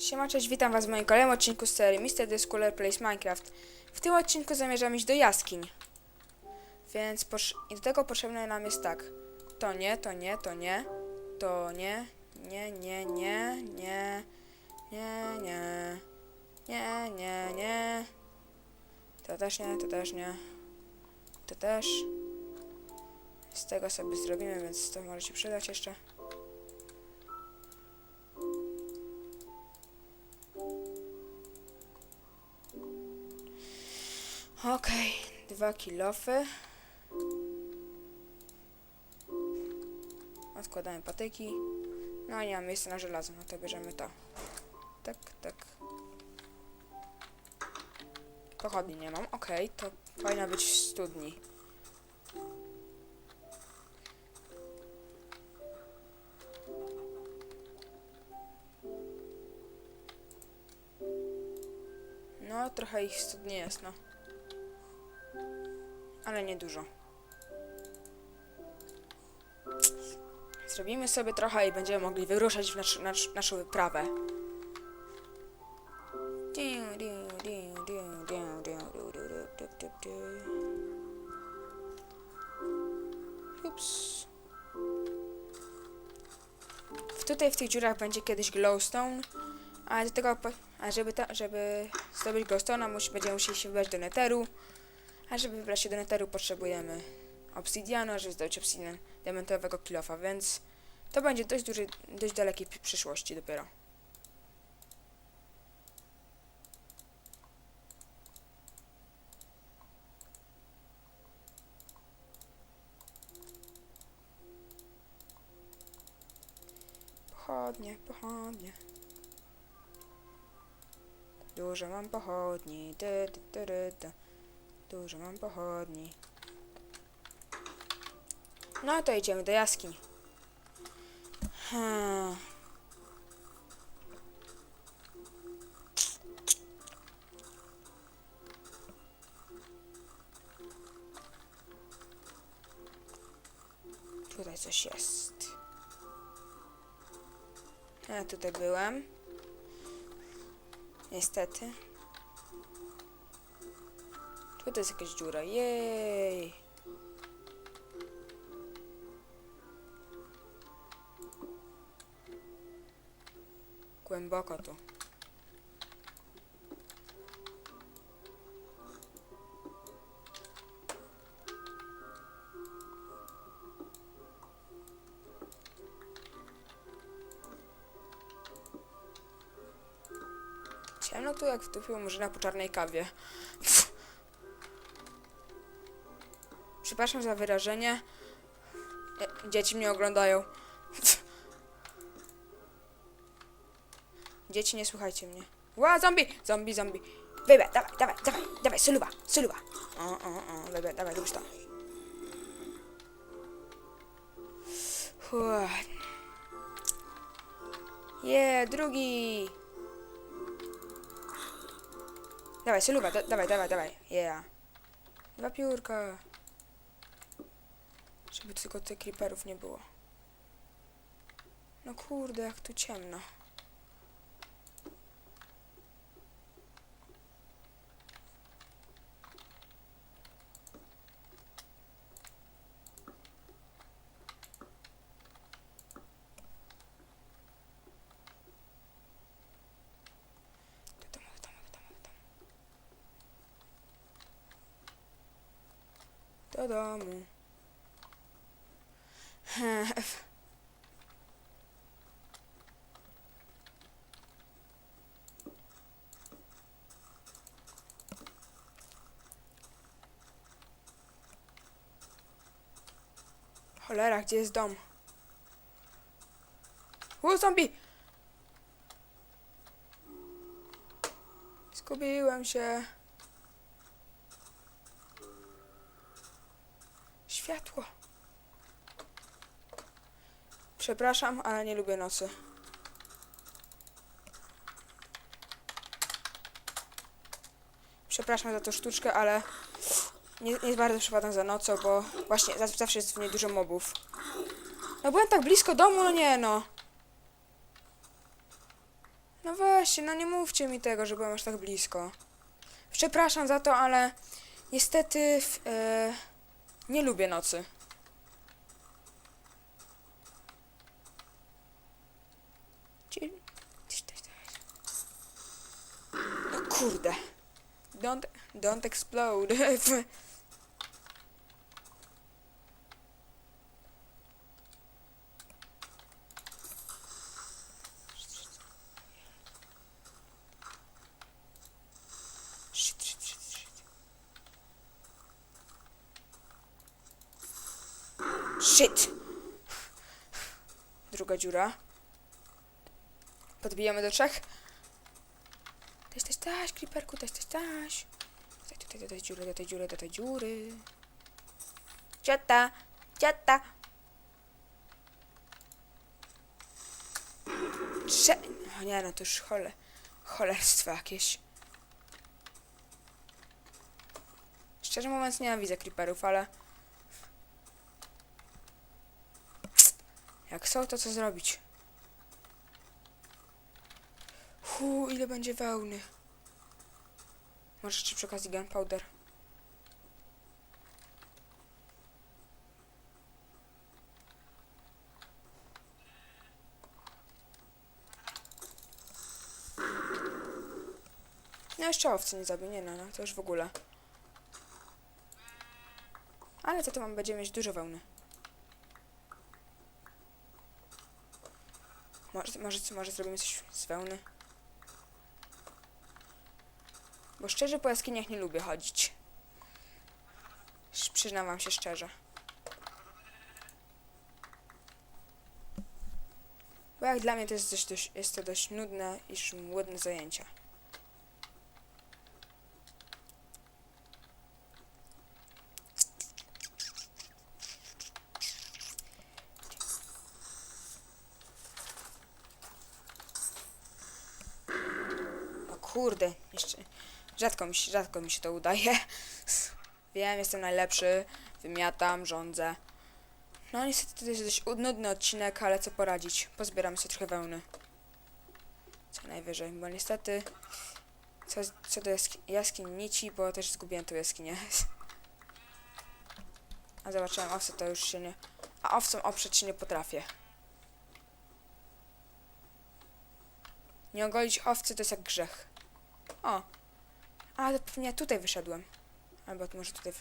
Siema, cześć, witam was w moim kolejnym odcinku z serii Mr. The Schooler Plays Minecraft. W tym odcinku zamierzam iść do jaskiń. Więc i do tego potrzebne nam jest tak. To nie, to nie, to nie, to nie, nie, nie, nie, nie, nie, nie, nie, nie, nie. To też nie, to też nie. To też. Z tego sobie zrobimy, więc to może się przydać jeszcze. Dwa kilofy. Odkładamy patyki. No nie mam miejsca na żelazo, no to bierzemy to. Tak, tak. Pochodni nie mam, okej, to powinna być w studni. No, trochę ich w studni jest, no ale niedużo. Zrobimy sobie trochę i będziemy mogli wyruszać w nasz, nasz, naszą wyprawę. Ups. Tutaj w tych dziurach będzie kiedyś glowstone, ale do tego, a żeby, ta, żeby zdobyć glowstone'a, musi, będziemy musieli się wybrać do netheru. A żeby wybrać się do netheru potrzebujemy obsidianu, a żeby zdobyć obsidian diamentowego kilofa, więc to będzie dość duży, dość dalekiej przyszłości dopiero. Pochodnie, pochodnie. Dużo mam pochodni, dy, dy, dy, dy, dy. Dużo mam pochodni. No to idziemy do jaskiń. Hmm. Tutaj coś jest. Ja tutaj byłem. Niestety. Tutaj jest jakaś dziura. Jej! Głęboko tu. Ciemno tu jak w tupiu murzyna po czarnej kawie. Przepraszam za wyrażenie. E, Dzieci mnie oglądają. Dzieci, nie słuchajcie mnie. Ła, zombie! Zombie, zombie. Wybę, dawaj, dawaj, dawaj, dawaj, suluwa, suluwa. O, o, o, wybę, dawaj, rób to. Je, drugi. Dawaj, suluwa, da, dawaj, dawaj, dawaj. Yeah. Dwa piórka. Żeby tylko tych creeperów nie było. No kurde, jak tu ciemno. Do domu, have. Cholera, gdzie jest dom? U, zombie! Skubiłem się. Światło. Przepraszam, ale nie lubię nocy. Przepraszam za tą sztuczkę, ale nie, nie bardzo przepadam za nocą, bo właśnie za- zawsze jest w niej dużo mobów. No byłem tak blisko domu, no nie no. No weźcie, no nie mówcie mi tego, że byłem aż tak blisko. Przepraszam za to, ale niestety w, e, nie lubię nocy. Kurde. Don't, don't explode. Shit! Druga dziura. Podbijamy do trzech. Taś, taś, taś, creeperku, taś, taś, taś. Tutaj, tutaj, do tej dziury, do tej dziury, do tej dziury. Ciota, ciota. Trze... O nie, no to już chole... Cholerstwo jakieś. Szczerze mówiąc, nienawidzę creeperów, ale... Jak są, to co zrobić? Hu, ile będzie wełny? Może jeszcze przy okazji gunpowder. No jeszcze owcy nie zabił, nie no, no to już w ogóle. Ale za to mam, będziemy mieć dużo wełny. Może, może, może zrobimy coś z wełny? Bo szczerze po jaskiniach nie lubię chodzić. Przyznam się szczerze. Bo jak dla mnie to jest, dość, jest to dość nudne i szmudne zajęcia. Kurde, rzadko mi się, rzadko mi się to udaje. Wiem, jestem najlepszy, wymiatam, rządzę. No niestety to jest dość nudny odcinek, ale co poradzić. Pozbieram sobie trochę wełny. Co najwyżej, bo niestety co, co do jaski jaskiń nici, bo też zgubiłem tą jaskinię. A zobaczyłem owce, to już się nie... A owcom oprzeć się nie potrafię. Nie ogolić owcy to jest jak grzech. O. Ale pewnie ja tutaj wyszedłem. Albo to może tutaj...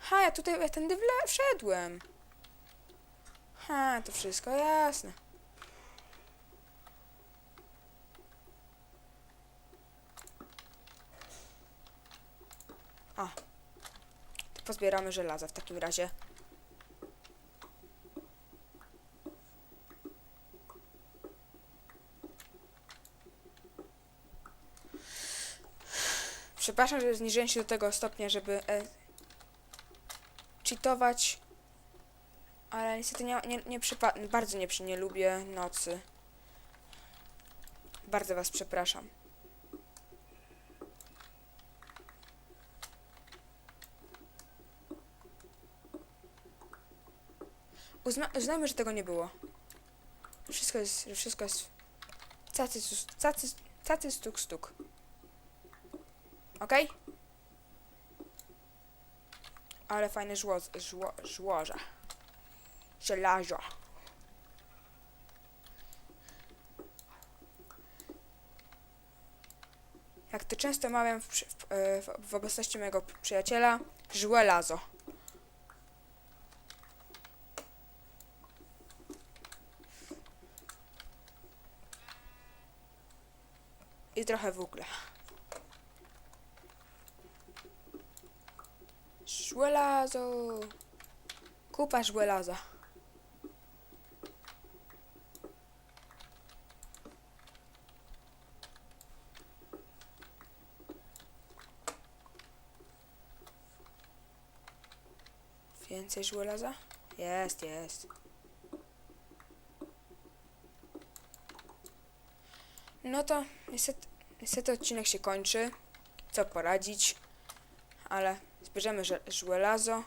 Ha, ja tutaj, ja tędy wle- wszedłem. Ha, to wszystko jasne. O. To pozbieramy żelaza w takim razie. Przepraszam, że zniżyłem się do tego stopnia, żeby e, cheatować. Ale niestety nie, nie, nie bardzo nie, nie lubię nocy. Bardzo was przepraszam. Uzna uznajmy, że tego nie było. Wszystko jest, wszystko jest cacy, cacy, cacy stuk stuk. Okej? Ale fajne żło, żło, żłoże. Żelazo. Jak to często mawiam w, w, e, w, w obecności mojego przyjaciela, żłelazo. I trochę wugla. Żłelazo. Kupa żłelaza. Więcej żłelaza? Jest, jest. No to niestety, niestety odcinek się kończy. Co poradzić? Ale zbierzemy że- żelazo.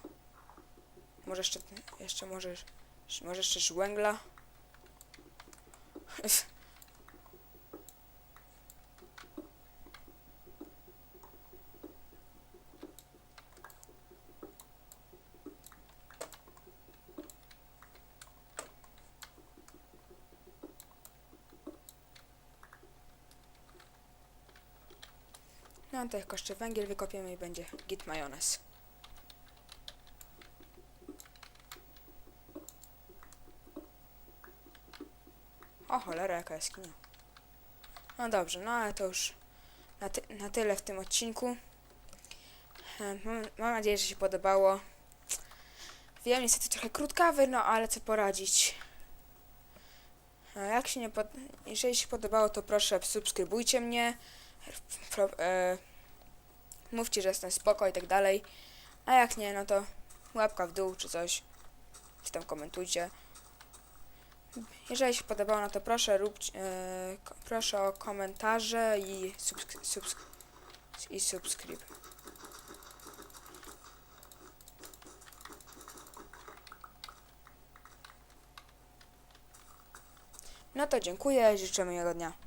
Może jeszcze, jeszcze może, może jeszcze żwęgla. No jak jeszcze węgiel wykopiemy i będzie git majonez. O cholera, jaka jaskinia. No dobrze, no ale to już na, ty na tyle w tym odcinku. Mam, mam nadzieję, że się podobało. Wiem, niestety trochę krótkawy, no ale co poradzić. E, Jak się nie pod... Jeżeli się podobało, to proszę subskrybujcie mnie. Pro, e, mówcie, że jestem spoko i tak dalej. A jak nie, no to łapka w dół czy coś. Czy tam komentujcie. Jeżeli się podobało, no to proszę e, proszę o komentarze i i subskryb. No to dziękuję, życzę miłego dnia.